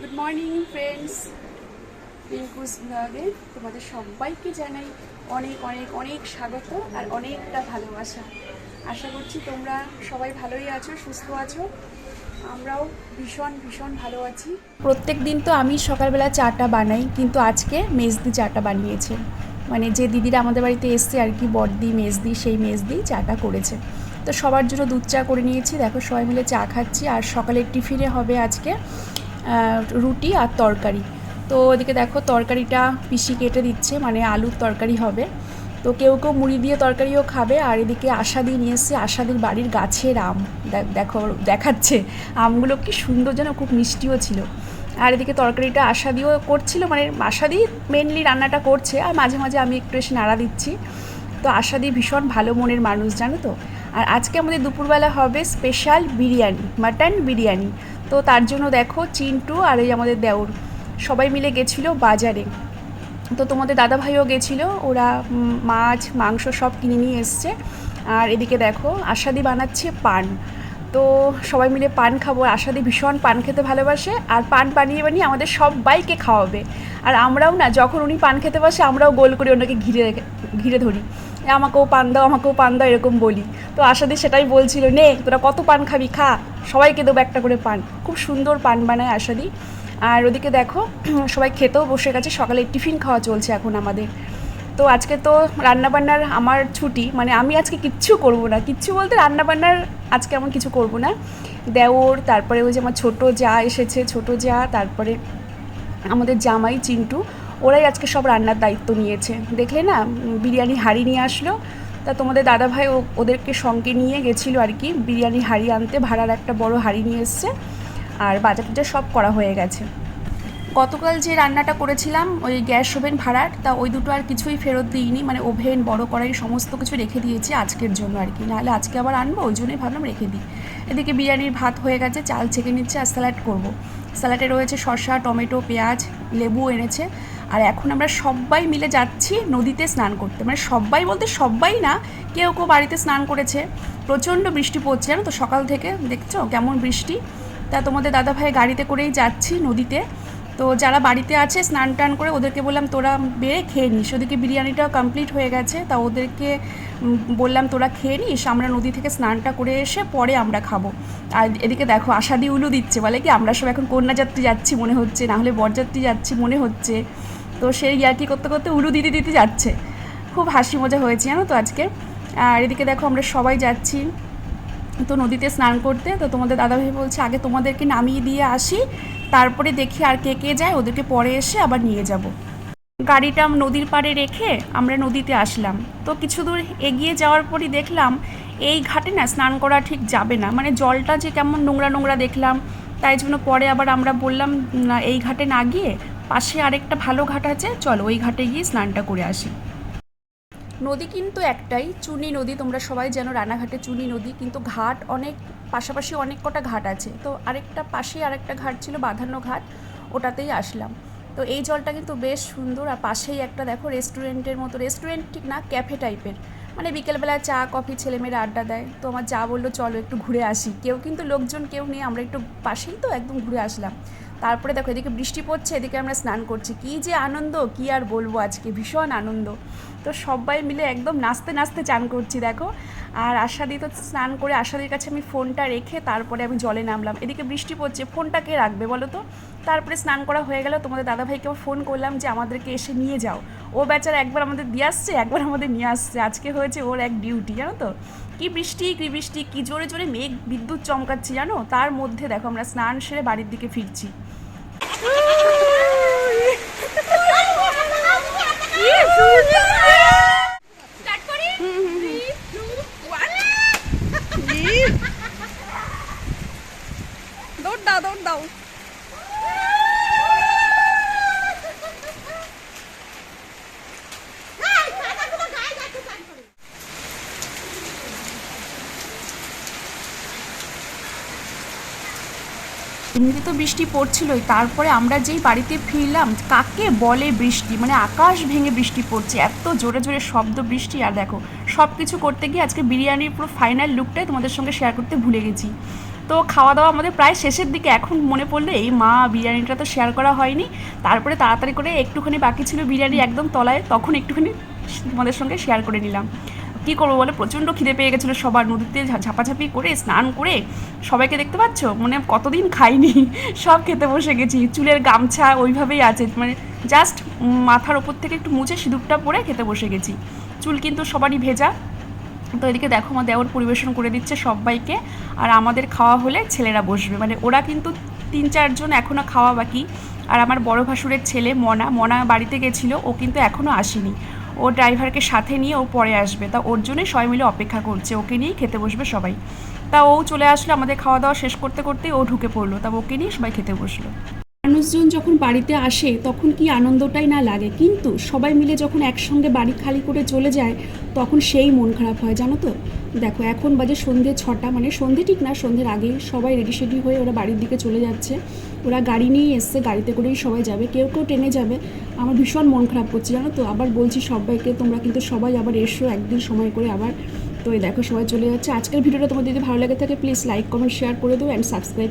Good morning friends Rinku's ব্লগে তোমাদের সবাইকে জানাই অনেক অনেক অনেক স্বাগত আর অনেকটা ভালোবাসা। আশা করছি তোমরা সবাই ভালোই আছো, সুস্থ আছো। আমরাও ভীষণ ভীষণ ভালো আছি। প্রত্যেক দিন তো আমি সকালবেলা চাটা বানাই, কিন্তু আজকে মেজদি চাটা বানিয়েছে। মানে যে দিদিরা আমাদের বাড়িতে এসছে আর কি, বড়দি, মেজদি, সেই মেজদি চাটা করেছে। তো সবার জন্য দুধ চা করে নিয়েছি। দেখো সবাই মিলে চা খাচ্ছি আর সকালের টিফিনে হবে আজকে রুটি আর তরকারি। তো ওদিকে দেখো তরকারিটা পিসি কেটে দিচ্ছে মানে আলুর তরকারি হবে। তো কেউ কেউ মুড়ি দিয়ে তরকারিও খাবে, আর এদিকে আশাদি নিয়ে এসছে আশাদির বাড়ির গাছের আম। দেখ- দেখো, দেখাচ্ছে। আমগুলো কি সুন্দর যেন, খুব মিষ্টিও ছিল। আর এদিকে তরকারিটা আশাদিও করছিল মানে আশাদি মেনলি রান্নাটা করছে, আর মাঝে মাঝে আমি একটু এসে নাড়া দিচ্ছি। তো আশাদি ভীষণ ভালো মনের মানুষ, জানো তো? আর আজকে আমাদের দুপুরবেলা হবে স্পেশাল বিরিয়ানি মাটন বিরিয়ানি। তো তার জন্য দেখো চিন্টু আর এই আমাদের দেওর সবাই মিলে গেছিল বাজারে। তো তোমাদের দাদা ভাইও গেছিল, ওরা মাছ, মাংস সব কিনে নিয়ে এসছে। আর এদিকে দেখো আশাদি বানাচ্ছে পান। তো সবাই মিলে পান খাব। আশাদি ভীষণ পান খেতে ভালোবাসে। আর পান বানিয়ে বানিয়ে আমাদের সবাইকে খাওয়াবে। আর আমরাও না, যখন উনি পান খেতে বসে, আমরাও গোল করে ওনাকে ঘিরে ঘিরে ধরি। আমাকেও পান দাও, আমাকেও পান দাও, এরকম বলি। তো আশাদি সেটাই বলছিল, নে, তোরা কত পান খাবি, খা। সবাইকে দেবো একটা করে পান। খুব সুন্দর পান বানায় আশাদি। আর ওদিকে দেখো, সবাই খেতেও বসে গেছে, সকালে টিফিন খাওয়া চলছে এখন আমাদের। তো আজকে তো রান্নাবান্নার আমার ছুটি মানে আমি আজকে কিচ্ছু করব না। কিচ্ছু বলতে রান্নাবান্নার আজকে আমার কিছু করব না। দেওর, তারপরে ওই যে আমার ছোটো যা এসেছে, ছোটো যা, তারপরে আমাদের জামাই চিন্টু, ওরাই আজকে সব রান্নার দায়িত্ব নিয়েছে। দেখলে না বিরিয়ানি হাঁড়ি নিয়ে আসলো তা তোমাদের দাদাভাই ওদেরকে সঙ্গে নিয়ে গেছিল আর কি, বিরিয়ানি হাঁড়ি আনতে, ভাড়ার একটা বড় হাঁড়ি নিয়ে এসছে আর বাজার টাজার সব করা হয়ে গেছে। গতকাল যে রান্নাটা করেছিলাম, ওই গ্যাস ওভেন ভাড়ার, তা ওই দুটো আর কিছুই ফেরত দিইনি মানে ওভেন, বড় কড়াই, সমস্ত কিছু রেখে দিয়েছি আজকের জন্য আর কি। নাহলে আজকে আবার আনব, ওই জন্যই ভাবলাম রেখে দিই। এদিকে বিরিয়ানির ভাত হয়ে গেছে, চাল ছেঁকে নিচ্ছে আর স্যালাড করব। স্যালাডে রয়েছে শসা, টমেটো, পেঁয়াজ লেবু এনেছে। আর এখন আমরা সবাই মিলে যাচ্ছি নদীতে স্নান করতে। মানে সবাই বলতে সবাই না, কেউ কেউ বাড়িতে স্নান করেছে। প্রচণ্ড বৃষ্টি পড়ছে জানো তো সকাল থেকে, দেখছ? কেমন বৃষ্টি? তা তোমাদের দাদাভাই গাড়িতে করেই যাচ্ছি নদীতে। তো যারা বাড়িতে আছে স্নান টান করে ওদেরকে বললাম, তোরা বেড়ে খেয়ে নিস। ওদেরকে বিরিয়ানিটাও কমপ্লিট হয়ে গেছে। তা ওদেরকে বললাম, তোরা খেয়ে নিস, আমরা নদী থেকে স্নানটা করে এসে পরে আমরা খাব। আর এদিকে দেখো আশাদি উলু দিচ্ছে। বলে কি, আমরা সব এখন কন্যাযাত্রী যাচ্ছি মনে হচ্ছে। না হলে বরযাত্রী যাচ্ছি মনে হচ্ছে। তো সেই ইয়ার্কি করতে করতে উলু দিতে দিতে যাচ্ছে। খুব হাসি মজা হয়েছে, জানো তো আজকে? আর এদিকে দেখো আমরা সবাই যাচ্ছি। তো নদীতে স্নান করতে, তো তোমাদের দাদাভাই বলছে, আগে তোমাদেরকে নামিয়ে দিয়ে আসি, তারপরে দেখি আর কে কে যায়, ওদেরকে পরে এসে আবার নিয়ে যাব। গাড়িটা নদীর পাড়ে রেখে আমরা নদীতে আসলাম। তো কিছু দূর এগিয়ে যাওয়ার পরই দেখলাম, এই ঘাটে না স্নান করা ঠিক যাবে না। মানে জলটা যে কেমন নোংরা নোংরা দেখলাম, তাই জন্য পরে আবার আমরা বললাম, না, এই ঘাটে না গিয়ে পাশে আরেকটা ভালো ঘাট আছে। চলো ওই ঘাটে গিয়ে স্নানটা করে আসি। নদী কিন্তু একটাই, চুনি নদী। তোমরা সবাই জানো রানাঘাটে চুনি নদী, কিন্তু ঘাট অনেক, পাশাপাশি অনেক কটা ঘাট আছে। তো আরেকটা পাশেই আরেকটা ঘাট ছিল বাঁধানো ঘাট, ওটাতেই আসলাম। তো এই জলটা কিন্তু বেশ সুন্দর। আর পাশেই একটা দেখো রেস্টুরেন্টের মতো, রেস্টুরেন্ট ঠিক না, ক্যাফে টাইপের। মানে বিকেলবেলা চা, কফি ছেলেমেয়েরা আড্ডা দেয়। তো আমার যা বলল, চলো একটু ঘুরে আসি। কেউ কিন্তু লোকজন, কেউ নেই, আমরা একটু পাশেই তো একদম ঘুরে আসলাম। তারপরে দেখো এদিকে বৃষ্টি পড়ছে, এদিকে আমরা স্নান করছি। কী যে আনন্দ, কি আর বলব আজকে? ভীষণ আনন্দ। তো সবাই মিলে একদম নাচতে নাচতে চান করছি, দেখো। আর আশাদি তো স্নান করে আশাদির কাছে আমি ফোনটা রেখে তারপরে আমি জলে নামলাম। এদিকে বৃষ্টি পড়ছে, ফোনটা কে রাখবে বলো তো? তারপরে স্নান করা হয়ে গেল, তোমাদের দাদাভাইকে ফোন করলাম যে আমাদেরকে এসে নিয়ে যাও। ও বেচারা একবার আমাদের দিয়ে আসছে, একবার আমাদের নিয়ে আসছে। আজকে হয়েছে ওর এক ডিউটি, জানো তো? কি বৃষ্টি কি বৃষ্টি, কি জোরে জোরে মেঘ বিদ্যুৎ চমকাচ্ছি, জানো? তার মধ্যে দেখো আমরা স্নান সেরে বাড়ির দিকে ফিরছি। এমনিতে তো বৃষ্টি পড়ছিলই, তারপরে আমরা যেই বাড়িতে ফিরলাম, কাকে বলে বৃষ্টি? মানে আকাশ ভেঙে বৃষ্টি পড়ছে, এত জোরে জোরে শব্দ বৃষ্টি, আর দেখো সব কিছু করতে গিয়ে আজকে বিরিয়ানির পুরো ফাইনাল লুকটাই তোমাদের সঙ্গে শেয়ার করতে ভুলে গেছি। তো খাওয়া দাওয়া আমাদের প্রায় শেষের দিকে। এখন মনে পড়লে এই মা বিরিয়ানিটা তো শেয়ার করা হয়নি। তারপরে তাড়াতাড়ি করে একটুখানি বাকি ছিল বিরিয়ানি একদম তলায়, তখন একটুখানি তোমাদের সঙ্গে শেয়ার করে নিলাম। কী করব বলে? প্রচণ্ড খিদে পেয়ে গেছিল সবার। নদীতে ঝাপাঝাপি করে, স্নান করে সবাইকে দেখতে পাচ্ছ? মানে কতদিন খাইনি। সব খেতে বসে গেছি। চুলের গামছা ওইভাবেই আছে। মানে জাস্ট মাথার ওপর থেকে একটু মুছে সিঁদুরটা পরে খেতে বসে গেছি। চুল কিন্তু সবারই ভেজা। তো এদিকে দেখো আমার দেওর পরিবেশন করে দিচ্ছে সবাইকে। আর আমাদের খাওয়া হলে ছেলেরা বসবে। মানে ওরা কিন্তু তিন চারজন এখনও খাওয়া বাকি। আর আমার বড় ভাসুরের ছেলে মনা মনা বাড়িতে গেছিল, ও কিন্তু এখনও আসেনি। ও ড্রাইভারকে সাথে নিয়ে ও পরে আসবে। তা ওর জন্যই সবাই মিলে অপেক্ষা করছে। ওকে নিয়েই খেতে বসবে সবাই। তা ও চলে আসলো, আমাদের খাওয়া দাওয়া শেষ করতে করতেই ও ঢুকে পড়ল। তা ওকে নিয়ে সবাই খেতে বসল। মানুষজন যখন বাড়িতে আসে, তখন কি আনন্দটাই না লাগে? কিন্তু সবাই মিলে যখন একসঙ্গে বাড়ি খালি করে চলে যায়, তখন সেই মন খারাপ হয়, জানো তো? দেখো, এখন বাজে সন্ধে ছটা মানে সন্ধে ঠিক না সন্ধ্যের আগেই সবাই রেডি সেডি হয়ে ওরা বাড়ির দিকে চলে যাচ্ছে। ওরা গাড়ি নিয়েই এসছে, গাড়িতে করেই সবাই যাবে। কেউ কেউ ট্রেনে যাবে। আমার ভীষণ মন খারাপ করছে, জানো তো? আবার বলছি সবাইকে, তোমরা কিন্তু সবাই আবার এসো, একদিন সময় করে আবার। তো এই দেখো, সবাই চলে যাচ্ছে। আজকের ভিডিওটা তোমাদের যদি ভালো লাগে থাকে প্লিজ লাইক কমেন্ট শেয়ার করে দেবো অ্যান্ড সাবস্ক্রাইব